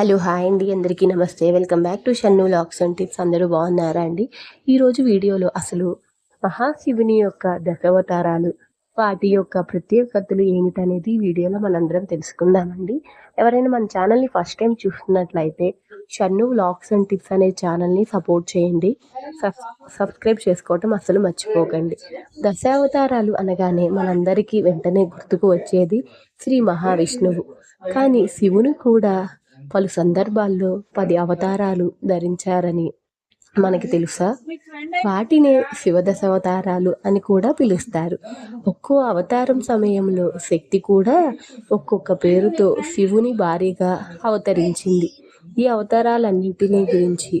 Hello hi అండి. అందరికీ నమస్తే. Welcome back to Shannu looks and tips. అందరూ బాగున్నారా అండి? ఈరోజు వీడియోలో అసలు మహాశివుని యొక్క దశావతారాలు వాటి యొక్క ప్రత్యేకతలు ఏమిటనేది వీడియోలో మనందరం తెలుసుకుందామండి. ఎవరైనా మన ఛానల్ని ఫస్ట్ టైం చూస్తున్నట్లయితే షన్ను లాక్స్ అండ్ టిప్స్ అనే ఛానల్ని సపోర్ట్ చేయండి. సబ్ సబ్స్క్రైబ్ చేసుకోవటం అసలు మర్చిపోకండి. దశావతారాలు అనగానే మనందరికీ వెంటనే గుర్తుకు వచ్చేది శ్రీ మహావిష్ణువు. కానీ శివుని కూడా పలు సందర్భాల్లో పది అవతారాలు ధరించారని మనకి తెలుసా? వాటినే శివదశావతారాలు అని కూడా పిలుస్తారు. ఒక్కో అవతారం సమయంలో శక్తి కూడా ఒక్కొక్క పేరుతో శివుని భారీగా అవతరించింది. ఈ అవతారాలన్నింటినీ గురించి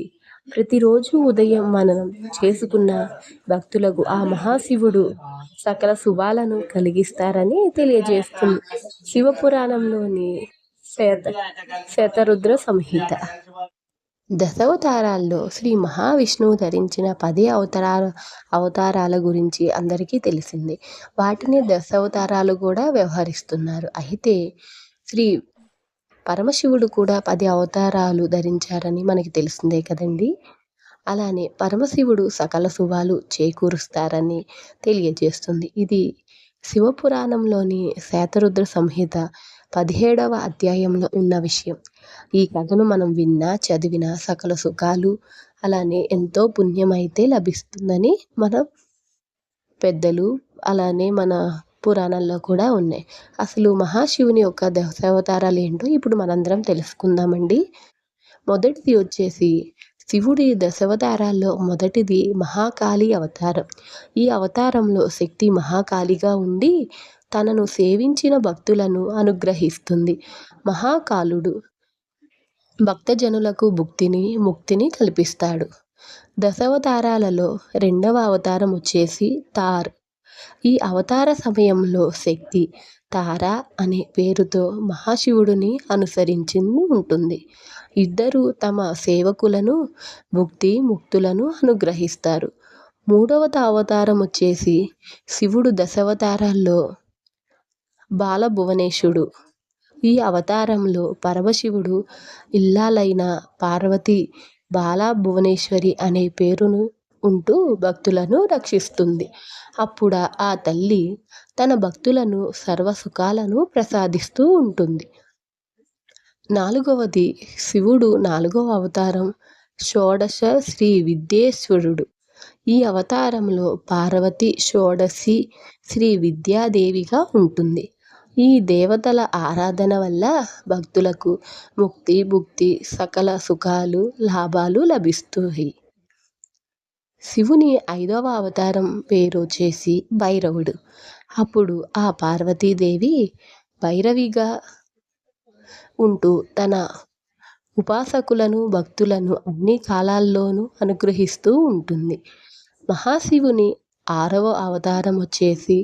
ప్రతిరోజు ఉదయం మనం చేసుకున్న భక్తులకు ఆ మహాశివుడు సకల శుభాలను కలిగిస్తారని తెలియజేస్తుంది. శివపురాణంలోని శ్వేత శ్వేతరుద్ర సంహిత. దశావతారాల్లో శ్రీ మహావిష్ణువు ధరించిన పది అవతారాల అవతారాల గురించి అందరికీ తెలిసిందే. వాటిని దశావతారాలు కూడా వ్యవహరిస్తున్నారు. అయితే శ్రీ పరమశివుడు కూడా పది అవతారాలు ధరించారని మనకి తెలిసిందే కదండి. అలానే పరమశివుడు సకల శుభాలు చేకూరుస్తారని తెలియజేస్తుంది. ఇది శివపురాణంలోని శేతరుద్ర సంహిత పదిహేడవ అధ్యాయంలో ఉన్న విషయం. ఈ కథను మనం విన్నా చదివినా సకల సుఖాలు అలానే ఎంతో పుణ్యమైతే లభిస్తుందని మన పెద్దలు అలానే మన పురాణాల్లో కూడా ఉన్నాయి. అసలు మహాశివుని యొక్క దశావతారాలు ఏంటో ఇప్పుడు మనందరం తెలుసుకుందామండి. మొదటిది వచ్చేసి శివుడి దశావతారాల్లో మొదటిది మహాకాళి అవతారం. ఈ అవతారంలో శక్తి మహాకాళిగా ఉండి తనను సేవించిన భక్తులను అనుగ్రహిస్తుంది. మహాకాలుడు భక్తజనులకు భుక్తిని ముక్తిని కల్పిస్తాడు. దశావతారాలలో రెండవ అవతారం వచ్చేసి తార్. ఈ అవతార సమయంలో శక్తి తార అనే పేరుతో మహాశివుడిని అనుసరించింది ఉంటుంది. ఇద్దరు తమ సేవకులను ముక్తి ముక్తులను అనుగ్రహిస్తారు. మూడవ అవతారం వచ్చేసి శివుడు దశావతారాల్లో బాలభువనేశుడు. ఈ అవతారంలో పరమశివుడు ఇల్లాలైన పార్వతి బాల భువనేశ్వరి అనే పేరును ఉంటూ భక్తులను రక్షిస్తుంది. అప్పుడు ఆ తల్లి తన భక్తులను సర్వసుఖాలను ప్రసాదిస్తూ ఉంటుంది. నాలుగవది శివుడు నాలుగవ అవతారం షోడశ శ్రీ విద్యేశ్వరుడు. ఈ అవతారంలో పార్వతి షోడశి శ్రీ విద్యాదేవిగా ఉంటుంది. ఈ దేవతల ఆరాధన వల్ల భక్తులకు ముక్తి భుక్తి సకల సుఖాలు లాభాలు లభిస్తాయి. శివుని ఐదవ అవతారం పేరు వచ్చేసి భైరవుడు. అప్పుడు ఆ పార్వతీదేవి భైరవిగా ఉంటూ తన ఉపాసకులను భక్తులను అన్ని కాలాల్లోనూ అనుగ్రహిస్తూ ఉంటుంది. మహాశివుని ఆరవ అవతారం వచ్చేసి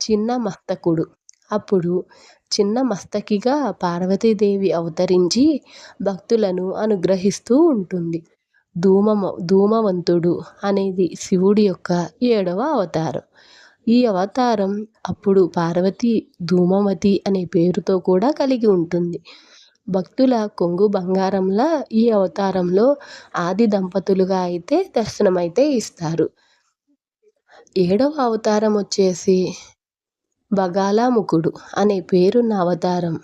చిన్న మస్తకుడు అప్పుడు చిన్న మస్తకిగా పార్వతీదేవి అవతరించి భక్తులను అనుగ్రహిస్తూ ఉంటుంది. ధూమమ ధూమవంతుడు అనేది శివుడి యొక్క ఏడవ అవతారం. ఈ అవతారం అప్పుడు పార్వతి ధూమవతి అనే పేరుతో కూడా కలిగి ఉంటుంది. భక్తుల కొంగు బంగారంలా ఈ అవతారంలో ఆది దంపతులుగా అయితే దర్శనమైతే ఇస్తారు. ఏడవ అవతారం వచ్చేసి బగాలాముఖుడు అనే పేరున్న అవతారం.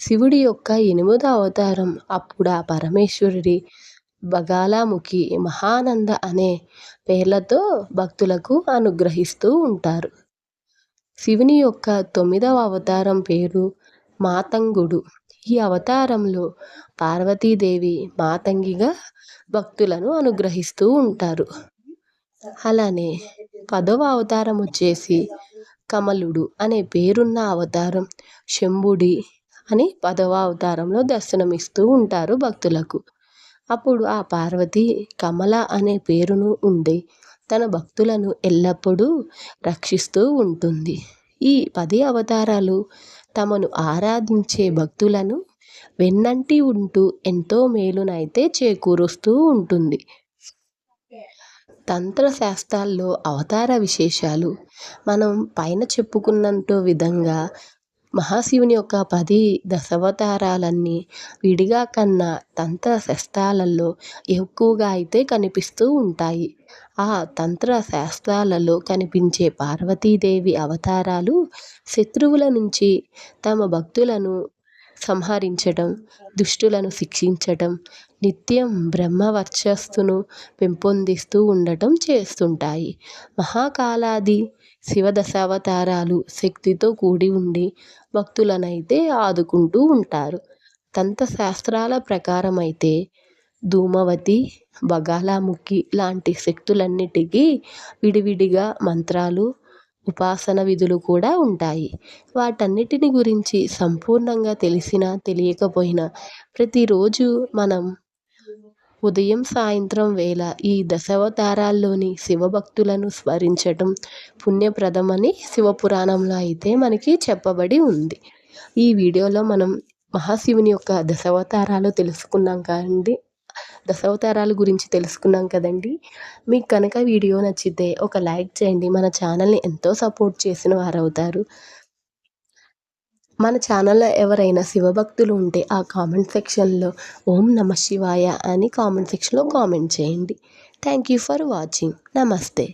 శివుడి యొక్క ఎనిమిదో అవతారం. అప్పుడు ఆ పరమేశ్వరుడి బగాలాముఖి మహానంద అనే పేర్లతో భక్తులకు అనుగ్రహిస్తూ ఉంటారు. శివుని యొక్క తొమ్మిదవ అవతారం పేరు మాతంగుడు. ఈ అవతారంలో పార్వతీదేవి మాతంగిగా భక్తులను అనుగ్రహిస్తూ ఉంటారు. అలానే పదవ అవతారం వచ్చేసి కమలుడు అనే పేరున్న అవతారం శంభుడి అని పదవ అవతారంలో దర్శనమిస్తూ ఉంటారు భక్తులకు. అప్పుడు ఆ పార్వతి కమల అనే పేరును ఉండి తన భక్తులను ఎల్లప్పుడూ రక్షిస్తూ ఉంటుంది. ఈ పది అవతారాలు తమను ఆరాధించే భక్తులను వెన్నంటి ఉంటూ ఎంతో మేలునైతే చేకూరుస్తూ ఉంటుంది. తంత్రశాస్త్రాల్లో అవతార విశేషాలు. మనం పైన చెప్పుకున్నంత విధంగా మహాశివుని యొక్క పది దశావతారాలన్నీ విడిగా కన్నా తంత్ర శాస్త్రాలలో ఎక్కువగా అయితే కనిపిస్తూ ఉంటాయి. ఆ తంత్ర శాస్త్రాలలో కనిపించే పార్వతీదేవి అవతారాలు శత్రువుల నుంచి తమ భక్తులను సంహరించడం దుష్టులను శిక్షించటం నిత్యం బ్రహ్మ వర్చస్సును పెంపొందిస్తూ ఉండటం చేస్తుంటాయి. మహాకాలాది శివ దశావతారాలు శక్తితో కూడి ఉండి భక్తులనైతే ఆదుకుంటూ ఉంటారు. తంత శాస్త్రాల ప్రకారం అయితే ధూమవతి బగాలాముఖి లాంటి శక్తులన్నిటికీ విడివిడిగా మంత్రాలు ఉపాసన విధులు కూడా ఉంటాయి. వాటన్నిటిని గురించి సంపూర్ణంగా తెలిసినా తెలియకపోయినా ప్రతిరోజు మనం ఉదయం సాయంత్రం వేళ ఈ దశావతారాల్లోని శివభక్తులను స్మరించటం పుణ్యప్రదమని శివపురాణంలో అయితే మనకి చెప్పబడి ఉంది. ఈ వీడియోలో మనం మహాశివుని యొక్క దశావతారాలు తెలుసుకున్నాం కాండి దశావతారాల గురించి తెలుసుకున్నాం కదండి. మీకు కనుక వీడియో నచ్చితే ఒక లైక్ చేయండి. మన ఛానల్ని ఎంతో సపోర్ట్ చేసిన వారు అవుతారు మన ఛానల్లో ఎవరైనా శివభక్తులు ఉంటే ఆ కామెంట్ సెక్షన్లో ఓం నమ శివాయ అని కామెంట్ సెక్షన్లో కామెంట్ చేయండి. Thank you for watching. నమస్తే.